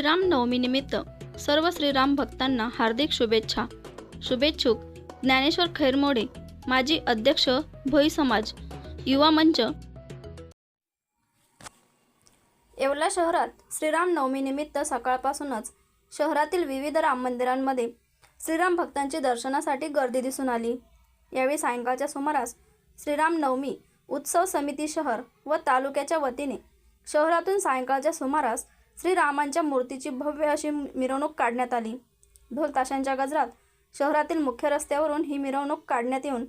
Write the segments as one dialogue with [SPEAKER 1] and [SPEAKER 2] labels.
[SPEAKER 1] श्रीराम नवमीनिमित्त सर्व श्रीराम भक्तांना हार्दिक शुभेच्छा. शुभेच्छुक ज्ञानेश्वर खैरमोडे माजी अध्यक्ष भोई समाज युवा मंच. येवला शहरात श्रीराम नवमीनिमित्त सकाळपासूनच शहरातील विविध राम मंदिरांमध्ये श्रीराम भक्तांची दर्शनासाठी गर्दी दिसून आली. यावेळी सायंकाळच्या सुमारास श्रीराम नवमी उत्सव समिती शहर व तालुक्याच्या वतीने शहरातून सायंकाळच्या सुमारास श्रीरामांच्या मूर्तीची भव्य अशी मिरवणूक काढण्यात आली. ढोल ताशांच्या गजरात शहरातील मुख्य रस्त्यावरून ही मिरवणूक काढण्यात येऊन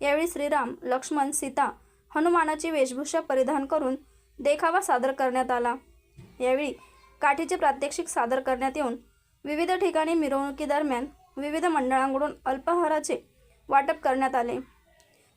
[SPEAKER 1] यावेळी श्रीराम लक्ष्मण सीता हनुमानाची वेशभूषा परिधान करून देखावा सादर करण्यात आला. यावेळी काठीचे प्रात्यक्षिक सादर करण्यात येऊन विविध ठिकाणी मिरवणुकीदरम्यान विविध मंडळांकडून अल्पाहाराचे वाटप करण्यात आले.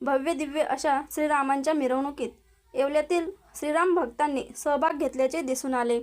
[SPEAKER 1] भव्य दिव्य अशा श्रीरामांच्या मिरवणुकीत येवल्यातील श्रीराम भक्तांनी सहभाग घेतल्याचे दिसून आले.